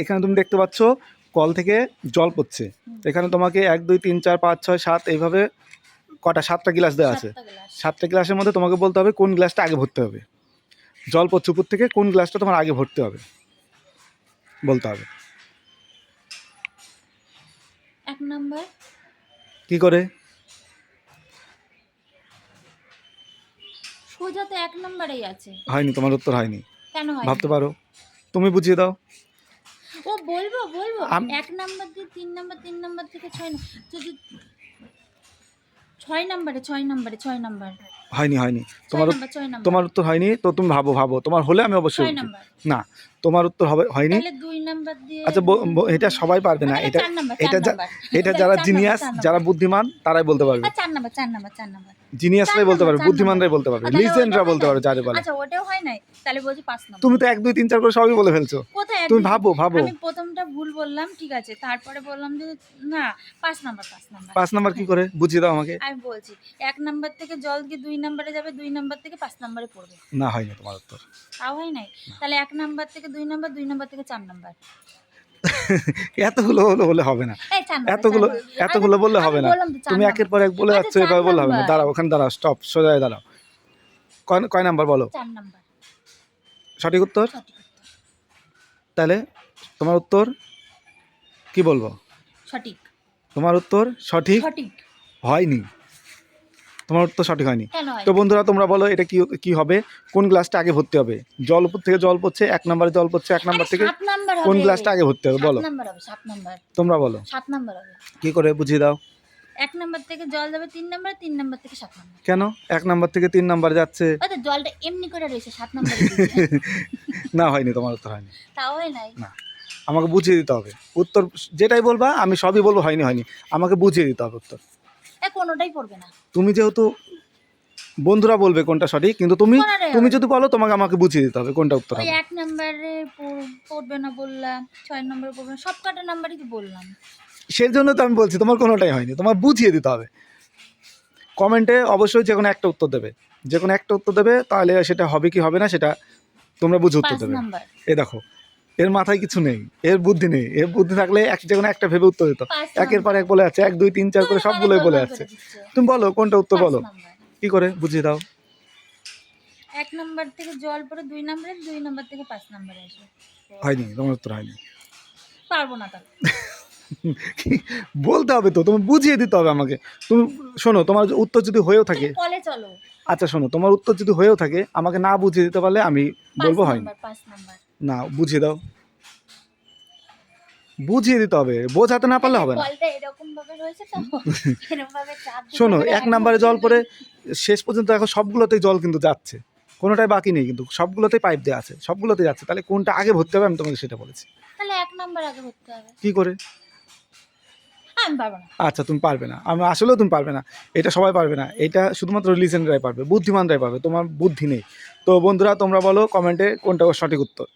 এখানে তুমি দেখতে পাচ্ছ কল থেকে জল পড়ছে। এখানে তোমাকে এক দুই তিন চার পাঁচ ছয় সাত এইভাবে কটা সাতটা গ্লাস দেওয়া আছে। সাতটা গ্লাসের মধ্যে তোমাকে বলতে হবে কোন গ্লাসটা আগে ভরতে হবে। জল পড়ছে উপর থেকে কোন গ্লাসটা তোমার আগে ভরতে হবে বলতে হবে। এক নাম্বার। কি করে? সোজা তো এক নাম্বারেই আছে। হয়নি তোমার উত্তর হয়নি। কেন ভাবতে পারো। তুমি বুঝিয়ে দাও। ও বলব বলব। এক নাম্বার দিয়ে তিন নাম্বার তিন নাম্বার থেকে ছয় যদি ছয় নাম্বারে ছয় নাম্বারে ছয় নাম্বার। হয়নি হয়নি। তোমার তোমার উত্তর হয়নি তো তুমি ভাবো ভাবো। তোমার হলে আমি অবশ্যই না তোমার উত্তর হবে হয়নি? তাহলে দুই নাম্বার দিয়ে আচ্ছা এটা সবাই পারবে না মানে এটা এটা। এটা যারা জিনিয়াস যারা বুদ্ধিমান তারাই বলতে পারবে। নাম্বার জিনিয়াসরাই বলতে পারবে বুদ্ধিমানরাই বলতে পারবে তাহলে লিজেন্ডরা বলতে হয় পারবে যারে বলে। আচ্ছা ওটাও হয় নাই তাহলে বলছি পাঁচ নাম্বার। তুমি তো এক দুই তিন চার করে সবই বলে ফেলছো। তুমি ভাবো ভাবো। আমি প্রথমটা ভুল বললাম ঠিক আছে তারপরে বললাম যে না পাঁচ নাম্বার পাঁচ নাম্বার। পাঁচ নাম্বার কি করে? বুঝিয়ে দাও আমাকে। আমি বলছি এক নাম্বার থেকে জল গিয়ে দুই নাম্বারে যাবে? দুই নাম্বার থেকে পাঁচ নাম্বারে পড়বে। না হয়নি তোমার উত্তর। তাও হয় নাই? তাহলে এক নাম্বার থেকে দুই নাম্বার দুই নাম্বার থেকে চার নাম্বার। এতগুলো হলে হলে হবে না। এতগুলো এতগুলো বললে হবে না। তুমি একের পর এক বলে আচ্ছা, যাচ্ছ এভাবে বললে হবে না। দাঁড়াও ওখানে দাঁড়াও স্টপ সোজায় দাঁড়াও। কয় কয় নাম্বার বলো? সঠিক উত্তর? সঠিক উত্তর। তাহলে তোমার উত্তর কি বলব? সঠিক। তোমার উত্তর সঠিক সঠিক। হয়নি। তোমার উত্তর সঠিক হয়নি। তো বন্ধুরা তোমরা বলো এটা কি কি হবে? কোন গ্লাসটা আগে ভর্তি হবে? জল উপর থেকে জল পড়ছে এক নম্বরে জল পড়ছে এক নাম্বার থেকে কোন গ্লাসটা আগে ভর্তি হবে? বলো। নাম্বার হবে সাত নাম্বার তোমরা বলো। সাত নাম্বার হবে। কি করে বুঝিয়ে দাও? এক নাম্বার থেকে জল যাবে তিন নাম্বার তিন নাম্বার থেকে সাত নাম্বার কেন? এক নাম্বার থেকে তিন নাম্বার যাচ্ছে। ওই জলটা এমনি করে রয়েছে সাত নাম্বার না হয়নি তোমার উত্তর হয়নি। তাও হয় নাই? না আমাকে বুঝিয়ে দিতে হবে। উত্তর যেটাই বলবা আমি সবই বলব হয়নি হয়নি। আমাকে বুঝিয়ে দিতে হবে উত্তর। এ কোনোটাই পড়বে না। তুমি যেহেতু বন্ধুরা বলবে কোনটা সঠিক কিন্তু তুমি তুমি যদি বলো তোমাকে আমাকে বুঝিয়ে দিতে হবে কোনটা উত্তর হবে। এক নাম্বারে পড়- পড়বে না বললাম ছয় নম্বরে পড়বে না সব কটা নাম্বারই তো বললাম। সেই জন্য তো আমি বলছি তোমার কোনোটাই হয়নি তোমার বুঝিয়ে দিতে হবে। কমেন্টে অবশ্যই যে কোনো একটা উত্তর দেবে। যে কোনো একটা উত্তর দেবে তাহলে সেটা হবে কি হবে না সেটা তোমরা বুঝে উত্তর দেবে। এ দেখো এর মাথায় কিছু নেই এর বুদ্ধি নেই এর বুদ্ধি থাকলে এক যে কোনো একটা ভেবে উত্তর দিত। একের পর এক বলে আছে এক দুই তিন চার করে সবগুলোই বলে আছে। তুমি বলো কোনটা উত্তর বলো। কি করে? বুঝিয়ে দাও। এক নাম্বার থেকে জল পরে দুই নাম্বারে দুই নাম্বার থেকে পাঁচ নাম্বারে আসবে হয়নি তোমার উত্তর হয়নি। পারব না তাহলে। বলতে হবে তো তুমি বুঝিয়ে দিতে হবে আমাকে। তুমি শোনো তোমার উত্তর যদি হয়েও থাকে আচ্ছা শোনো তোমার উত্তর যদি হয়েও থাকে আমাকে না বুঝিয়ে দিতে পারলে আমি বলব হয়নি। না বুঝিয়ে দাও। বুঝিয়ে দিতে হবে বোঝাতে না পারলে হবে না। শোনো এক নাম্বারে জল পরে শেষ পর্যন্ত এখন সবগুলোতেই জল কিন্তু যাচ্ছে। কোনোটাই বাকি নেই কিন্তু সবগুলোতেই পাইপ দেওয়া আছে সবগুলোতেই যাচ্ছে। তাহলে কোনটা আগে ভরতে হবে আমি তোমাকে সেটা বলেছি। তাহলে এক নাম্বার আগে ভরতে হবে। কি করে? আচ্ছা তুমি পারবে না। আমি আসলেও তুমি পারবে না। এটা সবাই পারবে না। এটা শুধুমাত্র লিজেন্ডরাই পারবে বুদ্ধিমানরাই পারবে তোমার বুদ্ধি নেই। তো বন্ধুরা তোমরা বলো কমেন্টে কোনটা সঠিক উত্তর?